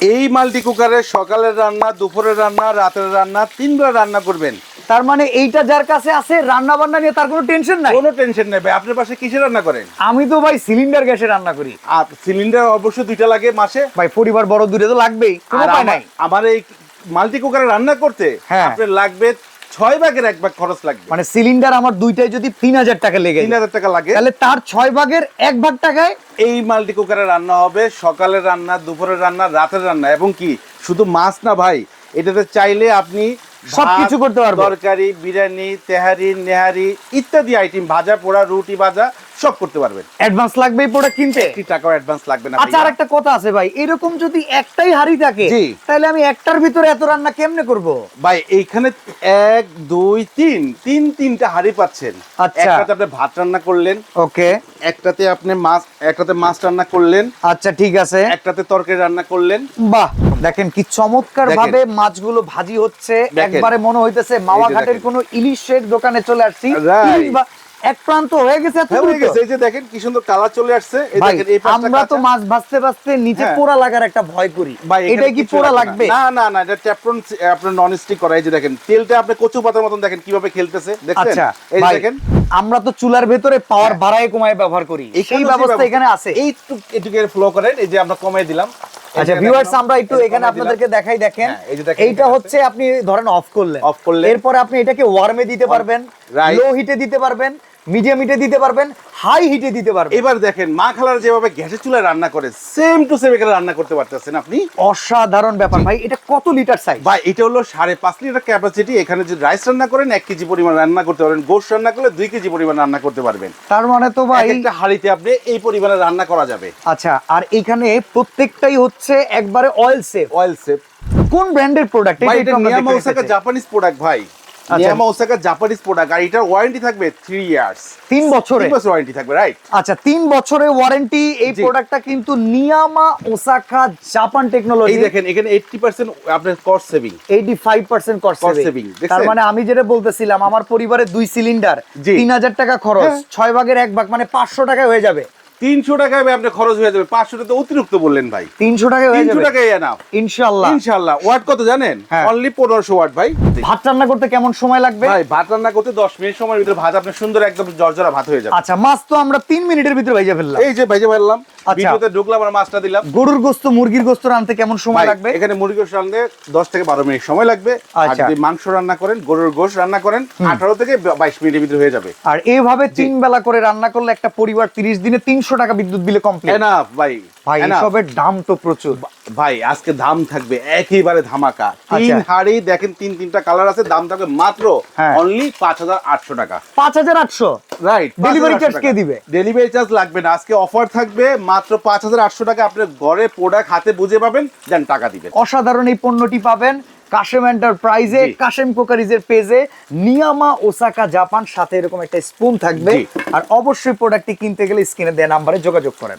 এই মাল্টি কুকারে সকালের রান্না দুপুরের রান্না রাতের রান্না তিনবার রান্না করবেন। তার মানে এইটা যার কাছে আছে রান্না বান্না নিয়ে তার কোনো টেনশন নাই? কোনো টেনশন নেই ভাই আপনার পাশে কিসে রান্না করেন? আমি তো ভাই সিলিন্ডার গ্যাসে রান্না করি। আর সিলিন্ডার অবশ্য দুইটা লাগে মাসে। ভাই পরিবার বড় দূরে তো লাগবেই কোনো উপায় আমার- নাই। আমার এই মাল্টি কুকারে রান্না করতে হ্যাঁ। আপনার লাগবে ছয় ভাগের এক ভাগ খরচ লাগবে। মানে সিলিন্ডার আমার দুইটাই যদি তিন হাজার টাকা লেগে তিন হাজার টাকা লাগে। তাহলে তার ছয় ভাগের এক ভাগ টাকায় এই মাল্টি কুকারে রান্না হবে সকালের রান্না দুপুরের রান্না রাতের রান্না এবং কি? শুধু মাছ না ভাই এটাতে চাইলে আপনি সবকিছু করতে পারবেন। তরকারি বিরিয়ানি তেহারি নেহারি ইত্যাদি আইটেম ভাজা পোড়া রুটি ভাজা সব করতে পারবেন। অ্যাডভান্স লাগবে এই প্রোডাক্ট কিনতে? একটি টাকাও অ্যাডভান্স লাগবে না আচ্ছা আর ভাইয়া। একটা কথা আছে ভাই। এরকম যদি একটাই হাড়ি থাকে তাহলে আমি একটার ভিতরে এত রান্না কেমনে করব? ভাই এইখানে এক দুই তিন তিন তিনটা হাড়ি পাচ্ছেন। আচ্ছা। একটাতে আপনি ভাত রান্না করলেন। ওকে। একটাতে আপনি মাছ একটাতে মাছ রান্না করলেন। আচ্ছা ঠিক আছে। একটাতে তরকারি রান্না করলেন। বাহ দেখেন কি চমৎকার। ভাবে মাছগুলো ভাজি হচ্ছে। একবারে মনে হইতেছে মাওয়া ঘাটের। কোনো ইলিশের দোকানে চলে আসছি। এক প্রান্ত হয়ে গেছে হ্যাঁ, দ্রুত? এই যে দেখেন কি সুন্দর কালার চলে আসছে। এই দেখেন এই আমরা তো মাছ ভাজতে ভাজতে নিচে হ্যাঁ। পোড়া লাগার একটা ভয় করি। ভাই এখানে কি পোড়া লাগবে না। না না এটা ট্যাপরন আপনার নন স্টিক করা। এই যে দেখেন তেলটা আপনি কচু পাতার মতন দেখেন কীভাবে খেলতেছে। দেখছেন? আচ্ছা এই দেখেন। আমরা তো চুলার ভেতরে পাওয়ার বাড়ায় কমায় ব্যবহার করি। এই ব্যবস্থা এখানে আছে। এইটুকু এটুকু ফ্লো করেন এই যে আমরা কমিয়ে দিলাম। এই আচ্ছা ভিউয়ার্স আমরা একটু এখানে আপনাদেরকে দেখাই দেখেন। হ্যাঁ, এইটা হচ্ছে আপনি ধরেন অফ করলেন। অফ করলেন। এরপর আপনি এটাকে ওয়ার্মে দিতে পারবেন. লো হিটে দিতে পারবেন। মিডিয়াম হিটে দিতে পারবেন হাই হিটে দিতে পারবেন। এবার দেখেন মা খালার যেভাবে গ্যাসের চুলায় রান্না করে সেম টু সেম এখানে রান্না করতে পারতেছেন আপনি। অসাধারণ ব্যাপার। ভাই এটা কত লিটার সাইজ ভাই এটা হলো সাড়ে পাঁচ লিটার ক্যাপাসিটি এখানে যদি রাইস রান্না করেন এক কেজি পরিমাণ রান্না করতে পারবেন। গোশ রান্না করলে দুই কেজি পরিমাণ রান্না করতে পারবেন। তার মানে তো ভাই একটা হাঁড়িতে আপনি এই পরিমাণে রান্না করা যাবে। আচ্ছা আর এখানে প্রত্যেকটাই হচ্ছে একবারে অয়েল সেফ অয়েল সেফ কোন ব্র্যান্ডের প্রোডাক্ট এটা ওসাকা জাপানিজ প্রোডাক্ট ভাই। নিয়ামা ওসাকা জাপানিজ প্রোডাক্ট আর এটার ওয়ারেন্টি থাকবে 3 ইয়ার্স তিন বছরে? তিন বছর ওয়ারেন্টি থাকবে রাইট আচ্ছা তিন বছরের ওয়ারেন্টি এই। প্রোডাক্টটা কিন্তু নিয়ামা ওসাকা জাপান টেকনোলজি এই দেখেন এখানে 80% আপনার কস্ট সেভিং 85% কস্ট সেভিং তার মানে আমি যেটা বলতেছিলাম আমার পরিবারে দুই সিলিন্ডার জি। 3000 টাকা খরচ হ্যাঁ। ছয় ভাগের এক ভাগ মানে 500 টাকায় হয়ে যাবে। 300 টাকায় ভাই আপনার খরচ হয়ে যাবে। 500 টাকা অতিরিক্ত বললেন ভাই। 300 টাকায় হয়ে 300 যাবে। টাকায় এনাফ ইনশাল্লাহ ইনশাআল্লাহ। ওয়াট কত জানেন? হ্যাঁ। অনলি পনেরোশো ওয়াট ভাই। ভাত রান্না করতে কেমন সময় লাগবে? ভাই ভাত রান্না করতে 10 মিনিট সময়ের ভিতরে ভাত আপনার সুন্দর একদম জর্জরা ভাত হয়ে যাবে। আচ্ছা মাছ তো আমরা তিন মিনিটের ভিতরে ভাইজা ফেললাম। এই যে ভাইজে আচ্ছা। ভিডিওতে ঢুকলাম আর মাছটা দিলাম। গরুর গোস্ত মুরগির গোস্ত রানতে কেমন সময় লাগবে? এখানে মুরগির সঙ্গে 10 থেকে 12 মিনিট সময় লাগবে। আর আচ্ছা। যদি মাংস রান্না করেন গরুর গোশ রান্না করেন 18 থেকে 22 মিনিটের ভিতরে হয়ে যাবে। আর এইভাবে তিন বেলা করে রান্না করলে একটা পরিবার 30 দিনে 300 টাকা বিদ্যুৎ বিলে কমপ্লিট এনাফ ভাই। ভাই এসবের দাম তো প্রচুর। ভাই আজকে দাম থাকবে একেবারে ধামাকা। তিন আচ্ছা। হাড়ি দেখেন তিন তিনটা কালার আছে দাম থাকবে মাত্র হ্যাঁ। অনলি 5800 টাকা। 5800 রাইট Delivery charge কে দিবে? ডেলিভারি চার্জ লাগবে না। আজকে অফার থাকবে মাত্র 5800 টাকা। আপনি ঘরে প্রোডাক্ট হাতে বুঝে পাবেন দেন টাকা দিবেন। অসাধারণ এই পণ্যটি পাবেন কাশেম এন্টারপ্রাইজে। কাশেম কোকারিজের পেজে নিয়ামা ওসাকা জাপান সাথে এরকম একটা স্পুন থাকবে। আর অবশ্যই প্রোডাক্টটি কিনতে গেলে স্ক্রিনে দেওয়া নাম্বারে যোগাযোগ করেন।